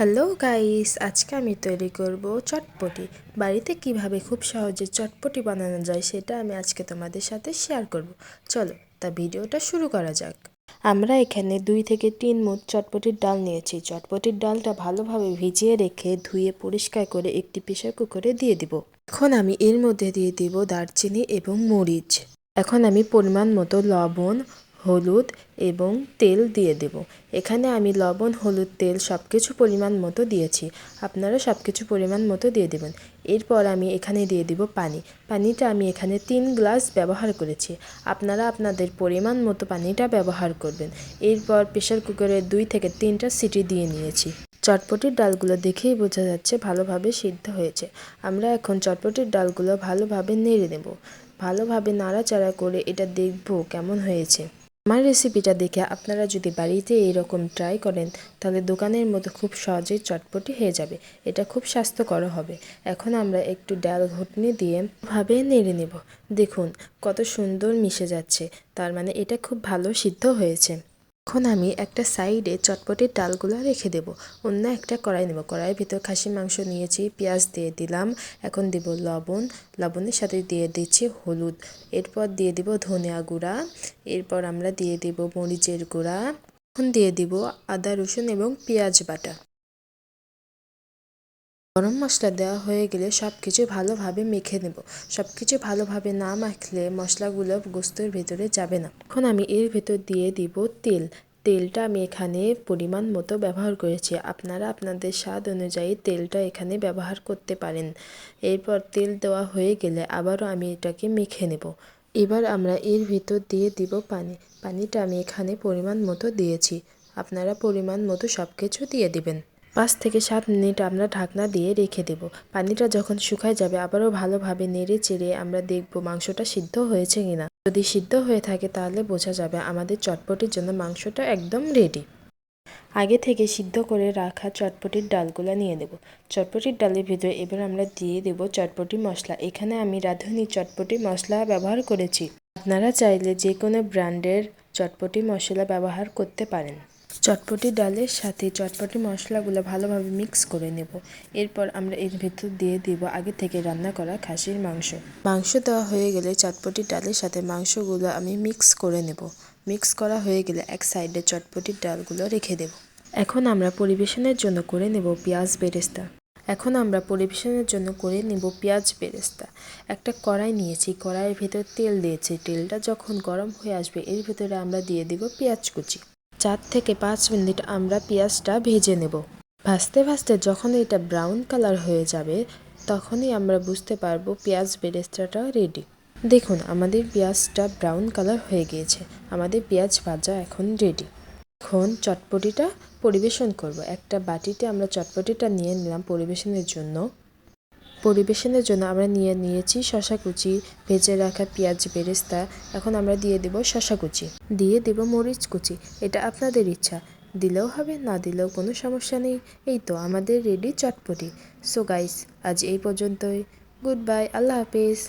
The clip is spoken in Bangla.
হ্যালো গাইস, আজকে আমি তৈরি করব চটপটি। বাড়িতে কীভাবে খুব সহজে চটপটি বানানো যায় সেটা আমি আজকে তোমাদের সাথে শেয়ার করব। চলো, তা ভিডিওটা শুরু করা যাক। আমরা এখানে দুই থেকে তিন মুঠ চটপটির ডাল নিয়েছি। চটপটির ডালটা ভালোভাবে ভিজিয়ে রেখে ধুয়ে পরিষ্কার করে একটি প্রেশার কুকারে দিয়ে দিব। এখন আমি এর মধ্যে দিয়ে দিব দারচিনি এবং মরিচ। এখন আমি পরিমাণ মতো লবণ হলুদ এবং তেল দিয়ে দেব। এখানে আমি লবণ, হলুদ, তেল সব কিছু পরিমাণ মতো দিয়েছি। আপনারা সব কিছু পরিমাণ মতো দিয়ে দেবেন। এরপর আমি এখানে দিয়ে দিব পানি। পানিটা আমি এখানে তিন গ্লাস ব্যবহার করেছি। আপনারা আপনাদের পরিমাণ মতো পানিটা ব্যবহার করবেন। এরপর প্রেশার কুকারে দুই থেকে তিনটা সিটি দিয়ে নিয়েছি। চটপটির ডালগুলো দেখেই বোঝা যাচ্ছে ভালোভাবে সিদ্ধ হয়েছে। আমরা এখন চটপটির ডালগুলো ভালোভাবে নেড়ে নেব ভালোভাবে নাড়াচাড়া করে এটা দেখব কেমন হয়েছে। আমার রেসিপিটা দেখে আপনারা যদি বাড়িতে এরকম ট্রাই করেন, তাহলে দোকানের মতো খুব সহজেই চটপটি হয়ে যাবে। এটা খুব স্বাস্থ্যকর হবে। এখন আমরা একটু ডাল ঘুটনি দিয়ে ভাবে নেড়ে নেব। দেখুন, কত সুন্দর মিশে যাচ্ছে। তার মানে এটা খুব ভালো সিদ্ধ হয়েছে। এখন আমি একটা সাইডে চটপটির ডালগুলো রেখে দেব। অন্য একটা কড়াই নেব। কড়াইয়ের ভিতর খাসি, মাংস নিয়েছি, পেঁয়াজ দিয়ে দিলাম। এখন দেব লবণ। লবণের সাথে দিয়ে দিচ্ছি হলুদ। এরপর দিয়ে দিব ধনিয়া গুঁড়া। এরপর আমরা দিয়ে দিব মরিচের গুঁড়া। এখন দিয়ে দিব আদা, রসুন এবং পেঁয়াজ বাটা। গরম মশলা দেওয়া হয়ে গেলে সব কিছু ভালোভাবে মেখে নেব। সব কিছু ভালোভাবে না মাখলে মশলাগুলো গোস্তের ভেতরে যাবে না। এখন আমি এর ভেতর দিয়ে দিব তেল। তেলটা আমি এখানে পরিমাণ মতো ব্যবহার করেছি। আপনারা আপনাদের স্বাদ অনুযায়ী তেলটা এখানে ব্যবহার করতে পারেন। এরপর তেল দেওয়া হয়ে গেলে আবারও আমি এটাকে মেখে নেব। এবার আমরা এর ভিতর দিয়ে দিব পানি। পানিটা আমি এখানে পরিমাণ মতো দিয়েছি। আপনারা পরিমাণ মতো সব কিছু দিয়ে দিবেন। পাঁচ থেকে সাত মিনিট আমরা ঢাকনা দিয়ে রেখে দেব। পানিটা যখন শুকায় যাবে, আবারও ভালোভাবে নেড়ে চেড়ে আমরা দেখব মাংসটা সিদ্ধ হয়েছে কিনা। যদি সিদ্ধ হয়ে থাকে, তাহলে বোঝা যাবে আমাদের চটপটির জন্য মাংসটা একদম রেডি আগে থেকে সিদ্ধ করে রাখা চটপটির ডালগুলো নিয়ে দেব চটপটির ডালের ভিতরে এবার আমরা দিয়ে দেব চটপটি মশলা। এখানে আমি রাঁধুনি চটপটি মশলা ব্যবহার করেছি। আপনারা চাইলে যে কোনো ব্র্যান্ডের চটপটি মশলা ব্যবহার করতে পারেন। চটপটি ডালের সাথে চটপটি মশলাগুলো ভালোভাবে মিক্স করে নেব। এরপর আমরা এর ভেতর দিয়ে দিব আগে থেকে রান্না করা খাসির মাংস। মাংস দেওয়া হয়ে গেলে চটপটি ডালের সাথে মাংসগুলো আমি মিক্স করে নেব। মিক্স করা হয়ে গেলে এক সাইডে চটপটির ডালগুলো রেখে দেব। এখন আমরা পরিবেশনের জন্য করে নেব পেঁয়াজ বেরেস্তা। এখন আমরা পরিবেশনের জন্য করে নেব পেঁয়াজ বেরেস্তা। একটা কড়াই নিয়েছি, কড়াইয়ের ভেতর তেল দিয়েছি। তেলটা যখন গরম হয়ে আসবে, এর ভেতরে আমরা দিয়ে দিব পেঁয়াজ কুচি। চার থেকে পাঁচ মিনিট আমরা পেঁয়াজটা ভেজে নেব। ভাজতে ভাজতে যখন এটা ব্রাউন কালার হয়ে যাবে, তখনই আমরা বুঝতে পারব পেঁয়াজ বেরেস্তাটা রেডি দেখুন, আমাদের পেঁয়াজটা ব্রাউন কালার হয়ে গিয়েছে। আমাদের পেঁয়াজ ভাজা এখন রেডি এখন চটপটিটা পরিবেশন করব। একটা বাটিতে আমরা চটপটিটা নিয়ে নিলাম পরিবেশনের জন্য। পরিবেশনের জন্য আমরা নিয়ে নিয়েছি শশা কুচি ভেজে রাখা পেঁয়াজ বেরেস্তা, এখন আমরা দিয়ে দেব শশা কুচি দিয়ে দেব মরিচ কুচি, এটা আপনাদের ইচ্ছা। দিলেও হবে, না দিলেও কোনো সমস্যা নেই। এই তো আমাদের রেডি চটপটি। সো গাইস আজ এই পর্যন্তই। গুড বাই আল্লাহ হাফিজ।